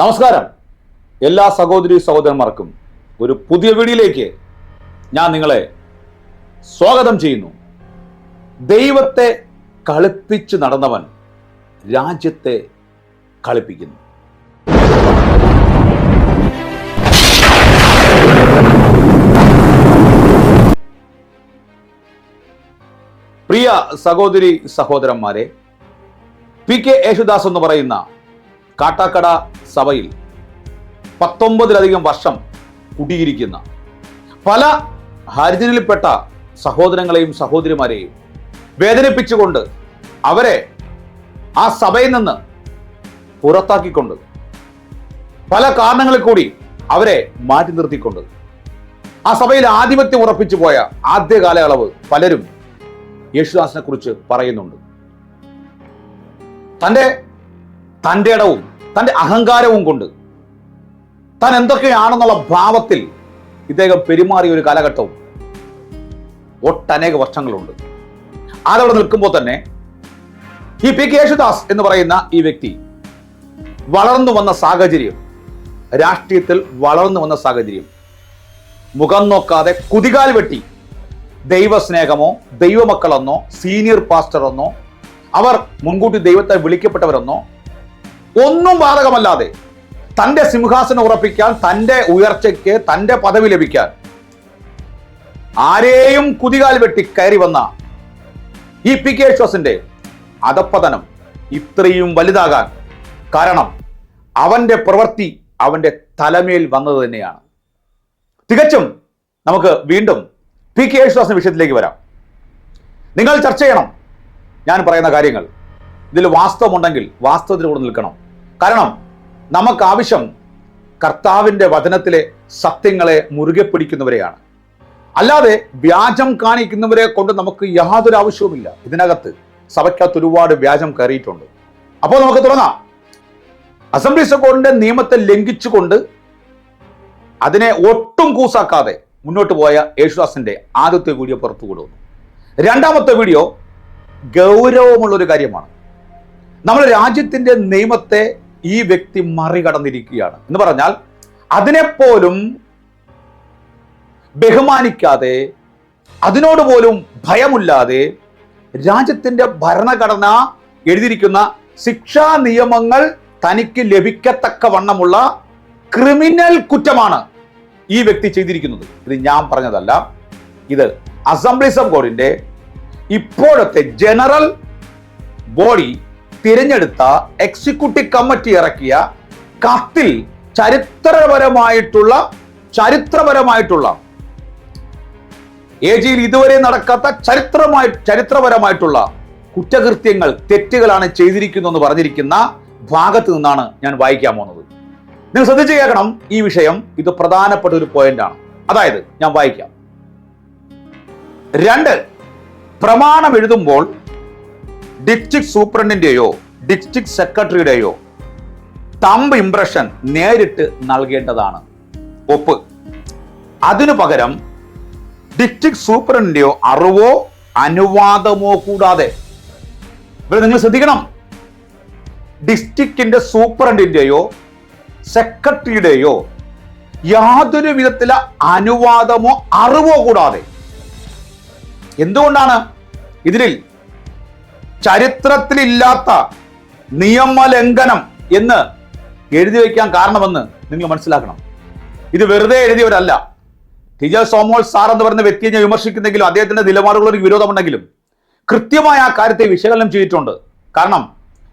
നമസ്കാരം. എല്ലാ സഹോദരി സഹോദരന്മാർക്കും ഒരു പുതിയ വീഡിയോയിലേക്ക് ഞാൻ നിങ്ങളെ സ്വാഗതം ചെയ്യുന്നു. ദൈവത്തെ കളിപ്പിച്ച് നടന്നവൻ രാജ്യത്തെ കളിപ്പിക്കുന്നു. പ്രിയ സഹോദരി സഹോദരന്മാരെ പി കെ യേശുദാസ് എന്ന് പറയുന്ന കാട്ടാക്കട സഭയിൽ പത്തൊമ്പതിലധികം വർഷം കുടിയിരിക്കുന്ന പല ഹരിജനിൽപ്പെട്ട സഹോദരങ്ങളെയും സഹോദരിമാരെയും വേദനിപ്പിച്ചുകൊണ്ട് അവരെ ആ സഭയിൽ നിന്ന് പുറത്താക്കിക്കൊണ്ട് പല കാരണങ്ങളിൽ കൂടി അവരെ മാറ്റി നിർത്തിക്കൊണ്ട് ആ സഭയിൽ ആധിപത്യം ഉറപ്പിച്ചു പോയ ആദ്യ കാലയളവ് പലരും യേശുദാസിനെ കുറിച്ച് പറയുന്നുണ്ട്. തന്റെ തന്റെ ഇടവും തന്റെ അഹങ്കാരവും കൊണ്ട് താൻ എന്തൊക്കെയാണെന്നുള്ള ഭാവത്തിൽ ഇദ്ദേഹം പെരുമാറിയ ഒരു കാലഘട്ടവും ഒട്ടനേക വർഷങ്ങളുണ്ട്. അതവിടെ നിൽക്കുമ്പോൾ തന്നെ ഈ പി കെ യേശുദാസ് എന്ന് പറയുന്ന ഈ വ്യക്തി വളർന്നു വന്ന സാഹചര്യം രാഷ്ട്രീയത്തിൽ വളർന്നു വന്ന സാഹചര്യം മുഖം നോക്കാതെ കുതികാൽ വെട്ടി ദൈവസ്നേഹമോ ദൈവമക്കളെന്നോ സീനിയർ പാസ്റ്ററെന്നോ അവർ മുൻകൂട്ടി ദൈവത്തെ വിളിക്കപ്പെട്ടവരെന്നോ ഒന്നും ബാധകമല്ലാതെ തന്റെ സിംഹാസനം ഉറപ്പിക്കാൻ തന്റെ ഉയർച്ചയ്ക്ക് തന്റെ പദവി ലഭിക്കാൻ ആരെയും കുതികാൽ വെട്ടി കയറി വന്ന ഈ പി കെ വിശ്വാസിന്റെ അധപ്പതനം ഇത്രയും വലുതാകാൻ കാരണം അവന്റെ പ്രവൃത്തി അവന്റെ തലമേൽ വന്നത് തന്നെയാണ്. തികച്ചും നമുക്ക് വീണ്ടും പി കെ യേശുദാസിന്റെ വിഷയത്തിലേക്ക് വരാം. നിങ്ങൾ ചർച്ച ചെയ്യണം ഞാൻ പറയുന്ന കാര്യങ്ങൾ. ഇതിൽ വാസ്തവമുണ്ടെങ്കിൽ വാസ്തവത്തിൽ കൂടെ നിൽക്കണം. കാരണം നമുക്ക് ആവശ്യം കർത്താവിന്റെ വചനത്തിലെ സത്യങ്ങളെ മുറുകെ പിടിക്കുന്നവരെയാണ്. അല്ലാതെ വ്യാജം കാണിക്കുന്നവരെ കൊണ്ട് നമുക്ക് യാതൊരു ആവശ്യവുമില്ല. ഇതിനകത്ത് സഭയ്ക്കകത്ത് ഒരുപാട് വ്യാജം കയറിയിട്ടുണ്ട്. അപ്പോൾ നമുക്ക് തുടങ്ങാം. അസംബ്ലീസ് കോഡിന്റെ നിയമത്തെ ലംഘിച്ചുകൊണ്ട് അതിനെ ഒട്ടും കൂസാക്കാതെ മുന്നോട്ട് പോയ യേശുദാസിന്റെ ആദ്യത്തെ വീഡിയോ പുറത്തു കൊടുക്കുന്നു രണ്ടാമത്തെ വീഡിയോ ഗൗരവമുള്ള ഒരു കാര്യമാണ്. നമ്മൾ രാജ്യത്തിന്റെ നിയമത്തെ ഈ വ്യക്തി മറികടന്നിരിക്കുകയാണ്. എന്ന് പറഞ്ഞാൽ അതിനെപ്പോലും ബഹുമാനിക്കാതെ അതിനോട് പോലും ഭയമില്ലാതെ രാജ്യത്തിന്റെ ഭരണഘടന എഴുതിയിരിക്കുന്ന ശിക്ഷാ നിയമങ്ങൾ തനിക്ക് ലഭിക്കത്തക്ക വണ്ണമുള്ള ക്രിമിനൽ കുറ്റമാണ് ഈ വ്യക്തി ചെയ്തിരിക്കുന്നത്. ഇത് ഞാൻ പറഞ്ഞതല്ല. ഇത് അസംബ്ലീസ് ഓഫ് ഗോഡിന്റെ ഇപ്പോഴത്തെ ജനറൽ ബോഡി തിരഞ്ഞെടുത്ത എക്സിക്യൂട്ടീവ് കമ്മിറ്റി ഇറക്കിയ കത്തിൽ ചരിത്രപരമായിട്ടുള്ള ചരിത്രപരമായിട്ടുള്ള ഏജിയിൽ ഇതുവരെ നടക്കാത്ത ചരിത്രമായി ചരിത്രപരമായിട്ടുള്ള കുറ്റകൃത്യങ്ങൾ തെറ്റുകളാണ് ചെയ്തിരിക്കുന്നു എന്ന് പറഞ്ഞിരിക്കുന്ന ഭാഗത്ത് നിന്നാണ് ഞാൻ വായിക്കാൻ പോകുന്നത്. നിങ്ങൾ ശ്രദ്ധിച്ചു കേൾക്കണം ഈ വിഷയം ഇത് പ്രധാനപ്പെട്ട ഒരു പോയിന്റ് ആണ്. അതായത് ഞാൻ വായിക്കാം. രണ്ട് പ്രമാണം എഴുതുമ്പോൾ ഡിസ്ട്രിക്ട് സൂപ്രണ്ടിന്റെയോ ഡിസ്ട്രിക്ട് സെക്രട്ടറിയുടെയോ തമ്പ് ഇംപ്രഷൻ നേരിട്ട് നൽകേണ്ടതാണ്. ഒപ്പ്. അതിനു പകരം ഡിസ്ട്രിക്ട് സൂപ്രണ്ടിന്റെയോ അറിവോ അനുവാദമോ കൂടാതെ ഇവിടെ നിങ്ങൾ ശ്രദ്ധിക്കണം. ഡിസ്ട്രിക്റ്റിന്റെ സൂപ്രണ്ടിന്റെയോ സെക്രട്ടറിയുടെയോ യാതൊരു വിധത്തിലെ അനുവാദമോ അറിവോ കൂടാതെ. എന്തുകൊണ്ടാണ്? ഇതിൽ ചരിത്രത്തിലില്ലാത്ത നിയമലംഘനം എന്ന് എഴുതി വയ്ക്കാൻ കാരണമെന്ന് നിങ്ങൾ മനസ്സിലാക്കണം. ഇത് വെറുതെ എഴുതിയവരല്ല. ടി ജെ സോമോൾ സാർ എന്ന് പറയുന്ന വ്യക്തിയെ ഞാൻ വിമർശിക്കുന്നെങ്കിലും അദ്ദേഹത്തിന്റെ നിലപാടുകളൊരു വിരോധമുണ്ടെങ്കിലും കൃത്യമായ ആ കാര്യത്തെ വിശകലനം ചെയ്തിട്ടുണ്ട്. കാരണം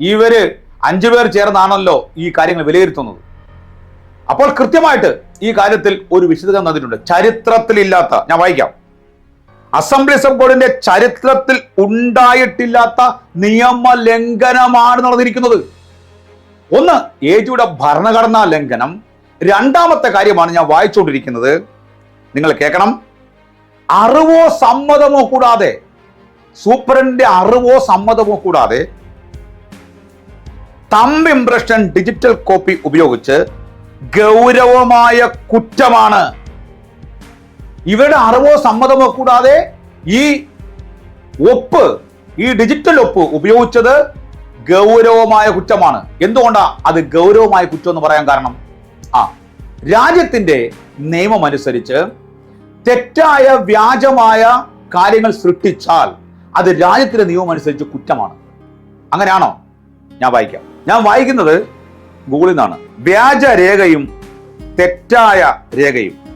ഇവർ അഞ്ചു പേർ ചേർന്നാണല്ലോ ഈ കാര്യങ്ങൾ വിലയിരുത്തുന്നത്. അപ്പോൾ കൃത്യമായിട്ട് ഈ കാര്യത്തിൽ ഒരു വിശദീകരണം തന്നിട്ടുണ്ട്. ചരിത്രത്തിലില്ലാത്ത ഞാൻ വായിക്കാം. അസംബ്ലീസ് ഓഫ് ഗോഡിന്റെ ചരിത്രത്തിൽ ഉണ്ടായിട്ടില്ലാത്ത നിയമ ലംഘനമാണ് നടന്നിരിക്കുന്നത്. ഒന്ന് ഏജിയുടെ ഭരണഘടനാ ലംഘനം. രണ്ടാമത്തെ കാര്യമാണ് ഞാൻ വായിച്ചുകൊണ്ടിരിക്കുന്നത്. നിങ്ങൾ കേൾക്കണം. അറിവോ സമ്മതമോ കൂടാതെ സൂപ്രണ്ടിന്റെ അറിവോ സമ്മതമോ കൂടാതെ തമ്പ് ഇംപ്രഷൻ ഡിജിറ്റൽ കോപ്പി ഉപയോഗിച്ച് ഗൗരവമായ കുറ്റമാണ് ഇവരുടെ അറിവോ സമ്മതമോ കൂടാതെ ഈ ഒപ്പ് ഈ ഡിജിറ്റൽ ഒപ്പ് ഉപയോഗിച്ചത് ഗൗരവമായ കുറ്റമാണ്. എന്തുകൊണ്ടാ അത് ഗൗരവമായ കുറ്റം എന്ന് പറയാൻ കാരണം? ആ രാജ്യത്തിന്റെ നിയമം അനുസരിച്ച് തെറ്റായ വ്യാജമായ കാര്യങ്ങൾ സൃഷ്ടിച്ചാൽ അത് രാജ്യത്തിന്റെ നിയമം അനുസരിച്ച് കുറ്റമാണ്. അങ്ങനെയാണോ? ഞാൻ വായിക്കാം. ഞാൻ വായിക്കുന്നത് ഗൂഗിളിൽ നിന്നാണ്. വ്യാജ രേഖയും തെറ്റായ രേഖയും.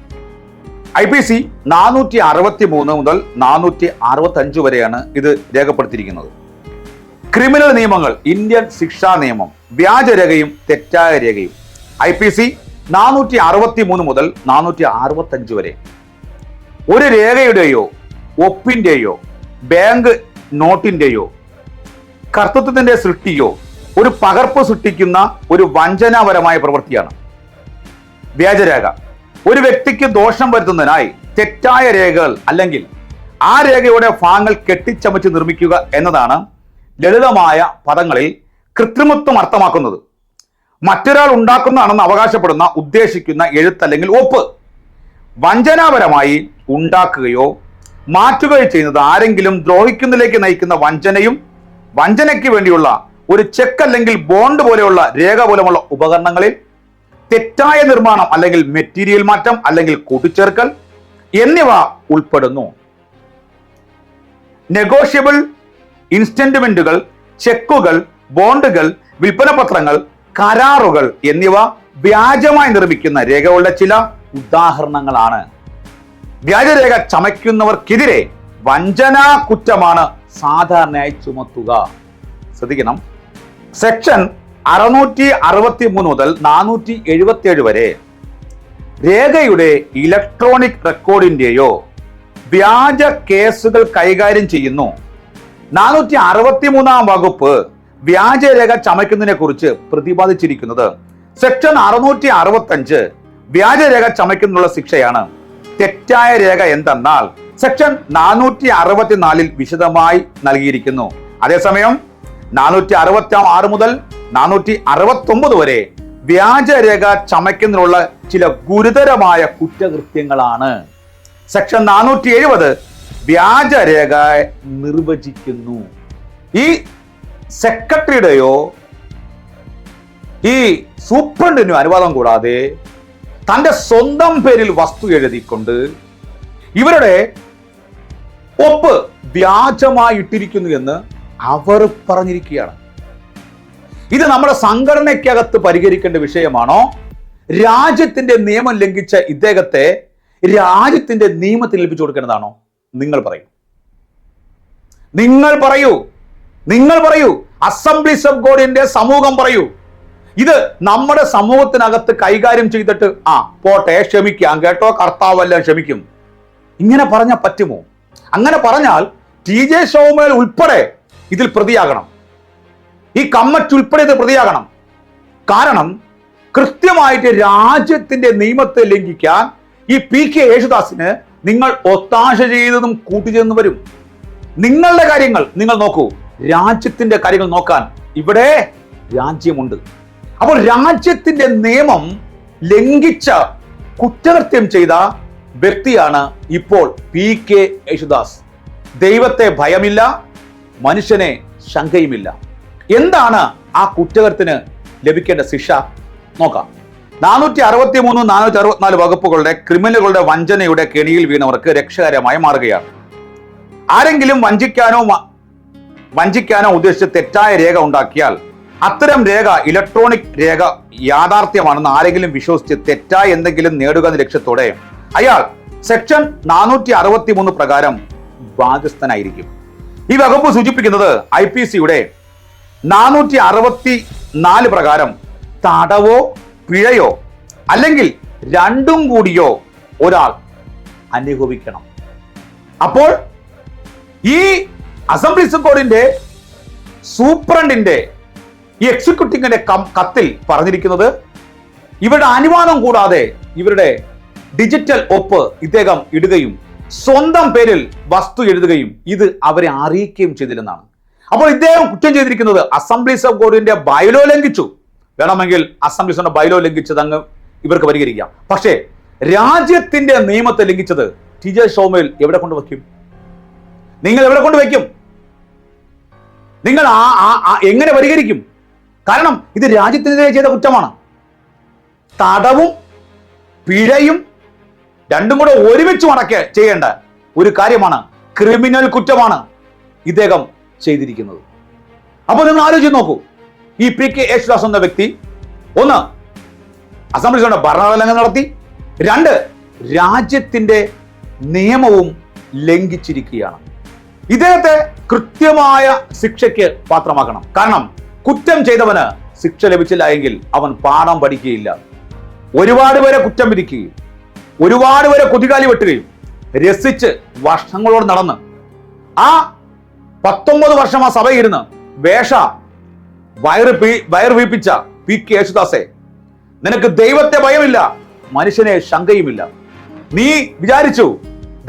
ഐ പി സി നാനൂറ്റി അറുപത്തി മൂന്ന് മുതൽ നാനൂറ്റി അറുപത്തി അഞ്ച് വരെയാണ് ഇത് രേഖപ്പെടുത്തിയിരിക്കുന്നത്. ക്രിമിനൽ നിയമങ്ങൾ ഇന്ത്യൻ ശിക്ഷാ നിയമം വ്യാജരേഖയും തെറ്റായ രേഖയും. ഐ പി സി നാനൂറ്റി അറുപത്തി മൂന്ന് മുതൽ നാനൂറ്റി അറുപത്തി അഞ്ച് വരെ. ഒരു രേഖയുടെയോ ഒപ്പിന്റെയോ ബാങ്ക് നോട്ടിന്റെയോ കർത്തൃത്വത്തിന്റെ സൃഷ്ടിയോ ഒരു പകർപ്പ് സൃഷ്ടിക്കുന്ന ഒരു വഞ്ചനാപരമായ പ്രവൃത്തിയാണ്. വ്യാജരേഖ. ഒരു വ്യക്തിക്ക് ദോഷം വരുത്തുന്നതിനായി തെറ്റായ രേഖകൾ അല്ലെങ്കിൽ ആ രേഖയുടെ ഭാഗങ്ങൾ കെട്ടിച്ചമച്ച് നിർമ്മിക്കുക എന്നതാണ് ലളിതമായ പദങ്ങളിൽ കൃത്രിമത്വം അർത്ഥമാക്കുന്നത്. മറ്റൊരാൾ ഉണ്ടാക്കുന്നതാണെന്ന് അവകാശപ്പെടുന്ന ഉദ്ദേശിക്കുന്ന എഴുത്ത് അല്ലെങ്കിൽ ഒപ്പ് വഞ്ചനാപരമായി ഉണ്ടാക്കുകയോ മാറ്റുകയോ ചെയ്യുന്നത് ആരെങ്കിലും ദ്രോഹിക്കുന്നതിലേക്ക് നയിക്കുന്ന വഞ്ചനയും വഞ്ചനയ്ക്ക് വേണ്ടിയുള്ള ഒരു ചെക്ക് അല്ലെങ്കിൽ ബോണ്ട് പോലെയുള്ള രേഖ പോലെയുള്ള ഉപകരണങ്ങളിൽ തെറ്റായ നിർമ്മാണം അല്ലെങ്കിൽ മെറ്റീരിയൽ മാറ്റം അല്ലെങ്കിൽ കൂട്ടിച്ചേർക്കൽ എന്നിവ ഉൾപ്പെടുന്നു. നെഗോഷ്യബിൾ ഇൻസ്റ്റന്റ്മെന്റുകൾ ചെക്കുകൾ ബോണ്ടുകൾ വിൽപ്പന പത്രങ്ങൾ കരാറുകൾ എന്നിവ വ്യാജമായി നിർമ്മിക്കുന്ന രേഖകളുടെ ചില ഉദാഹരണങ്ങളാണ്. വ്യാജരേഖ ചമയ്ക്കുന്നവർക്കെതിരെ വഞ്ചനാ കുറ്റമാണ് സാധാരണയായി ചുമത്തുക. ശ്രദ്ധിക്കണം. സെക്ഷൻ അറുന്നൂറ്റി അറുപത്തി മൂന്ന് മുതൽ നാനൂറ്റി എഴുപത്തി ഏഴ് വരെ. രേഖയുടെ ഇലക്ട്രോണിക് റെക്കോർഡിന്റെയോ വ്യാജ കേസുകൾ കൈകാര്യം ചെയ്യുന്നു. നാനൂറ്റി അറുപത്തി മൂന്നാം വകുപ്പ് വ്യാജരേഖ ചമയ്ക്കുന്നതിനെ കുറിച്ച് പ്രതിപാദിച്ചിരിക്കുന്നത്. സെക്ഷൻ അറുന്നൂറ്റി അറുപത്തി അഞ്ച് വ്യാജരേഖ ചമയ്ക്കുന്നതിനുള്ള ശിക്ഷയാണ്. തെറ്റായ രേഖ എന്തെന്നാൽ സെക്ഷൻ നാനൂറ്റി അറുപത്തിനാലിൽ വിശദമായി നൽകിയിരിക്കുന്നു. അതേസമയം നാനൂറ്റി അറുപത്തി ആറ് മുതൽ നാനൂറ്റി അറുപത്തി ഒമ്പത് വരെ വ്യാജരേഖ ചമയ്ക്കുന്നതിനുള്ള ചില ഗുരുതരമായ കുറ്റകൃത്യങ്ങളാണ്. സെക്ഷൻ നാനൂറ്റി എഴുപത് വ്യാജരേഖ നിർവചിക്കുന്നു. ഈ സെക്രട്ടറിയുടെയോ ഈ സൂപ്രണ്ടിനോ അനുവാദം കൂടാതെ തന്റെ സ്വന്തം പേരിൽ വസ്തു എഴുതിക്കൊണ്ട് ഇവരുടെ ഒപ്പ് വ്യാജമായിട്ടിരിക്കുന്നു എന്ന് അവർ പറഞ്ഞിരിക്കുകയാണ്. ഇത് നമ്മുടെ സംഘടനയ്ക്കകത്ത് പരിഹരിക്കേണ്ട വിഷയമാണോ? രാജ്യത്തിന്റെ നിയമം ലംഘിച്ച ഇദ്ദേഹത്തെ രാജ്യത്തിന്റെ നിയമത്തിൽ ഏൽപ്പിച്ചു കൊടുക്കേണ്ടതാണോ? നിങ്ങൾ പറയൂ. നിങ്ങൾ പറയൂ. നിങ്ങൾ പറയൂ. അസംബ്ലീസ് ഓഫ് ഗോഡിന്റെ സമൂഹം പറയൂ. ഇത് നമ്മുടെ സമൂഹത്തിനകത്ത് കൈകാര്യം ചെയ്തിട്ട് ആ പോട്ടെ ക്ഷമിക്കാം കേട്ടോ കർത്താവെല്ലാം ക്ഷമിക്കും. ഇങ്ങനെ പറഞ്ഞാൽ പറ്റുമോ? അങ്ങനെ പറഞ്ഞാൽ ടി ജെ ഷോമേൽ ഉൾപ്പെടെ ഇതിൽ പ്രതിയാകണം. ഈ കമ്മറ്റ് ഉൾപ്പെടെ ഇത് പ്രതിയാകണം. കാരണം കൃത്യമായിട്ട് രാജ്യത്തിന്റെ നിയമത്തെ ലംഘിക്കാൻ ഈ പി കെ യേശുദാസിന് നിങ്ങൾ ഒത്താശ ചെയ്തതും കൂട്ടിച്ചെന്ന് വരും. നിങ്ങളുടെ കാര്യങ്ങൾ നിങ്ങൾ നോക്കൂ. രാജ്യത്തിന്റെ കാര്യങ്ങൾ നോക്കാൻ ഇവിടെ രാജ്യമുണ്ട്. അപ്പോൾ രാജ്യത്തിന്റെ നിയമം ലംഘിച്ച കുറ്റകൃത്യം ചെയ്ത വ്യക്തിയാണ് ഇപ്പോൾ പി കെ യേശുദാസ്. ദൈവത്തെ ഭയമില്ല മനുഷ്യനെ ശങ്കയുമില്ല. എന്താണ് ആ കുറ്റകൃത്യത്തിന് ലഭിക്കേണ്ട ശിക്ഷ? നോക്കാം. നാനൂറ്റി അറുപത്തി മൂന്ന് നാനൂറ്റി അറുപത്തിനാല് വകുപ്പുകളുടെ ക്രിമിനലുകളുടെ വഞ്ചനയുടെ കെണിയിൽ വീണവർക്ക് രക്ഷകരമായി മാറുകയാണ്. ആരെങ്കിലും വഞ്ചിക്കാനോ വഞ്ചിക്കാനോ ഉദ്ദേശിച്ച് തെറ്റായ രേഖ ഉണ്ടാക്കിയാൽ അത്തരം രേഖ ഇലക്ട്രോണിക് രേഖ യാഥാർത്ഥ്യമാണെന്ന് ആരെങ്കിലും വിശ്വസിച്ച് തെറ്റായ എന്തെങ്കിലും നേടുക എന്ന ലക്ഷ്യത്തോടെ അയാൾ സെക്ഷൻ നാനൂറ്റി അറുപത്തി മൂന്ന് പ്രകാരം ബാധ്യസ്ഥനായിരിക്കും. ഈ വകുപ്പ് സൂചിപ്പിക്കുന്നത് ഐ പി സിയുടെ നാനൂറ്റി അറുപത്തി നാല് പ്രകാരം തടവോ പിഴയോ അല്ലെങ്കിൽ രണ്ടും കൂടിയോ ഒരാൾ അനുഭവിക്കണം. അപ്പോൾ ഈ അസംബ്ലി കോഡിന്റെ സൂപ്രണ്ടിന്റെ ഈ എക്സിക്യൂട്ടീവിന്റെ കത്തിൽ പറഞ്ഞിരിക്കുന്നത് ഇവരുടെ അനുവാദം കൂടാതെ ഇവരുടെ ഡിജിറ്റൽ ഒപ്പ് ഇദ്ദേഹം ഇടുകയും സ്വന്തം പേരിൽ വസ്തു എഴുതുകയും ഇത് അവരെ അറിയിക്കുകയും ചെയ്തില്ലെന്നാണ് അപ്പോൾ ഇദ്ദേഹം കുറ്റം ചെയ്തിരിക്കുന്നത് അസംബ്ലീസ് ഓഫ് ഗോഡിന്റെ ബൈലോ ലംഘിച്ചു. വേണമെങ്കിൽ അസംബ്ലീസിന്റെ ബൈലോ ലംഘിച്ചത് അങ്ങ് ഇവർക്ക് പരിഹരിക്കാം. പക്ഷേ രാജ്യത്തിന്റെ നിയമത്തെ ലംഘിച്ചത് ടി ജെ ഷോമേൽ എവിടെ കൊണ്ട് വയ്ക്കും? നിങ്ങൾ എവിടെ കൊണ്ട് വയ്ക്കും? നിങ്ങൾ എങ്ങനെ പരിഹരിക്കും? കാരണം ഇത് രാജ്യത്തിനെതിരെ ചെയ്ത കുറ്റമാണ്. തടവും പിഴയും രണ്ടും കൂടെ ഒരുമിച്ച് മടക്കുക ചെയ്യേണ്ട ഒരു കാര്യമാണ്. ക്രിമിനൽ കുറ്റമാണ്. ഇദ്ദേഹം ചെയ്തിരിക്കുന്നത്. അപ്പോൾ നിങ്ങൾ ആലോചിച്ച് നോക്കൂ. ഈ പി കെ യേശുദാസ് എന്ന വ്യക്തി ഒന്ന് അസംബ്ലി ഭരണതലങ്ങൾ നടത്തി രണ്ട് രാജ്യത്തിന്റെ നിയമവും ലംഘിച്ചിരിക്കുകയാണ്. ഇദ്ദേഹത്തെ കൃത്യമായ ശിക്ഷയ്ക്ക് പാത്രമാക്കണം. കാരണം കുറ്റം ചെയ്തവന് ശിക്ഷ ലഭിച്ചില്ല എങ്കിൽ അവൻ പാഠം പഠിക്കുകയില്ല. ഒരുപാട് പേരെ കുറ്റം വിധിക്കുകയും ഒരുപാട് പേരെ കുതികാലി വെട്ടുകയും രസിച്ച് വർഷങ്ങളോട് നടന്ന് ആ പത്തൊമ്പത് വർഷം ആ സഭയിരുന്ന് വേഷ വയറ് പീ വയർ വീപ്പിച്ച പി കെ യേശുദാസെ നിനക്ക് ദൈവത്തെ ഭയമില്ല മനുഷ്യനെ ശങ്കയുമില്ല. നീ വിചാരിച്ചു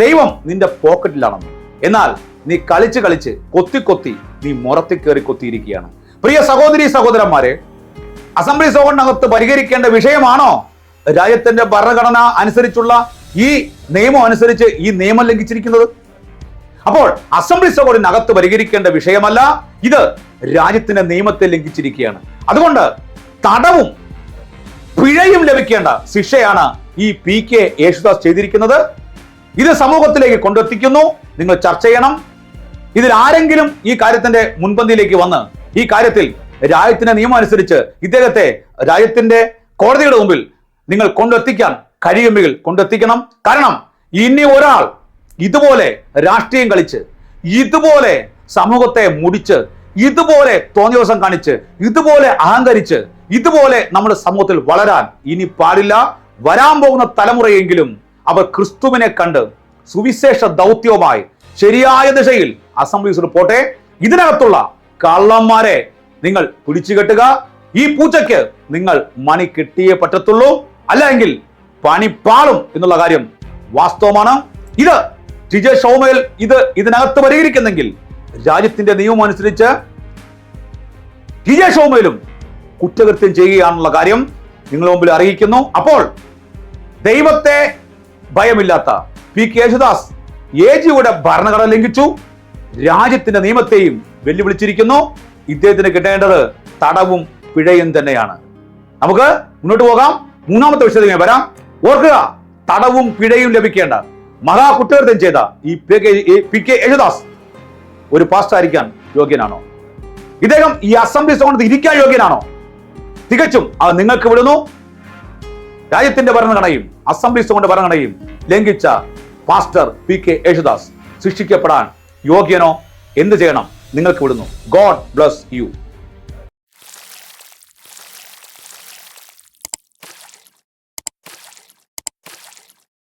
ദൈവം നിന്റെ പോക്കറ്റിലാണെന്ന്. എന്നാൽ നീ കളിച്ച് കളിച്ച് കൊത്തി കൊത്തി നീ മുറത്തി കയറി കൊത്തിയിരിക്കുകയാണ്. പ്രിയ സഹോദരി സഹോദരന്മാരെ അസംബ്ലി സോണിനകത്ത് പരിഹരിക്കേണ്ട വിഷയമാണോ? രാജ്യത്തിന്റെ ഭരണഘടന അനുസരിച്ചുള്ള ഈ നിയമം അനുസരിച്ച് ഈ നിയമം ലംഘിച്ചിരിക്കുന്നത്? അപ്പോൾ അസംബ്ലി സഭകളിനകത്ത് പരിഹരിക്കേണ്ട വിഷയമല്ല ഇത് രാജ്യത്തിന്റെ നിയമത്തെ ലംഘിച്ചിരിക്കുകയാണ്. അതുകൊണ്ട് തടവും പിഴയും ലഭിക്കേണ്ട ശിക്ഷയാണ് ഈ പി കെ യേശുദാസ് ചെയ്തിരിക്കുന്നത്. ഇത് സമൂഹത്തിലേക്ക് കൊണ്ടെത്തിക്കുന്നു. നിങ്ങൾ ചർച്ച ചെയ്യണം. ഇതിൽ ആരെങ്കിലും ഈ കാര്യത്തിന്റെ മുൻപന്തിയിലേക്ക് വന്ന് ഈ കാര്യത്തിൽ രാജ്യത്തിന്റെ നിയമം അനുസരിച്ച് ഇദ്ദേഹത്തെ രാജ്യത്തിന്റെ കോടതിയുടെ മുമ്പിൽ നിങ്ങൾ കൊണ്ടെത്തിക്കാൻ കഴിയുമെങ്കിൽ കൊണ്ടെത്തിക്കണം. കാരണം ഇനി ഒരാൾ ഇതുപോലെ രാഷ്ട്രീയം കളിച്ച് ഇതുപോലെ സമൂഹത്തെ മുടിച്ച് ഇതുപോലെ തോന്നിയ കാണിച്ച് ഇതുപോലെ അഹങ്കരിച്ച് ഇതുപോലെ നമ്മുടെ സമൂഹത്തിൽ വളരാൻ ഇനി പാടില്ല. വരാൻ പോകുന്ന തലമുറയെങ്കിലും അവർ ക്രിസ്തുവിനെ കണ്ട് സുവിശേഷ ദൗത്യവുമായി ശരിയായ ദിശയിൽ അസംബ്ലീസ് പോട്ടെ. ഇതിനകത്തുള്ള കള്ളന്മാരെ നിങ്ങൾ പിടിച്ചു കെട്ടുക. ഈ പൂച്ചയ്ക്ക് നിങ്ങൾ മണി കിട്ടിയേ പറ്റത്തുള്ളൂ. അല്ലെങ്കിൽ പണി പാളും എന്നുള്ള കാര്യം വാസ്തവമാണ്. ഇത് ടി ജെ ഇത് ഇതിനകത്ത് പരിഹരിക്കുന്നെങ്കിൽ രാജ്യത്തിന്റെ നിയമം അനുസരിച്ച് ടി ജെ കുറ്റകൃത്യം ചെയ്യുകയാണെന്നുള്ള കാര്യം നിങ്ങൾ മുമ്പിൽ അറിയിക്കുന്നു. അപ്പോൾ ദൈവത്തെ ഭയമില്ലാത്ത പി കെ യേശുദാസ് എ ജിയുടെ ഭരണഘടന ലംഘിച്ചു. രാജ്യത്തിന്റെ നിയമത്തെയും വെല്ലുവിളിച്ചിരിക്കുന്നു. ഇദ്ദേഹത്തിന് കിട്ടേണ്ടത് തടവും പിഴയും തന്നെയാണ്. നമുക്ക് മുന്നോട്ട് പോകാം. മൂന്നാമത്തെ വിഷയത്തിൽ വരാം. ഓർക്കുക തടവും പിഴയും ലഭിക്കേണ്ട മഹാ കുറ്റകൃത്യം ചെയ്ത ഈ പി കെ ഈ പി കെ യേശുദാസ് ഒരു പാസ്റ്റർ ആയിരിക്കാൻ യോഗ്യനാണോ? ഇദ്ദേഹം ഈ അസംബ്ലി സോണത്ത് ഇരിക്കാൻ യോഗ്യനാണോ? തികച്ചും അത് നിങ്ങൾക്ക് വിടുന്നു. രാജ്യത്തിന്റെ ഭരണഘടനയും അസംബ്ലി സോണിന്റെ ഭരണഘടനയും ലംഘിച്ച പാസ്റ്റർ പി കെ യേശുദാസ് ശിക്ഷിക്കപ്പെടാൻ യോഗ്യനോ? എന്ത് ചെയ്യണം? നിങ്ങൾക്ക് വിടുന്നു. God bless you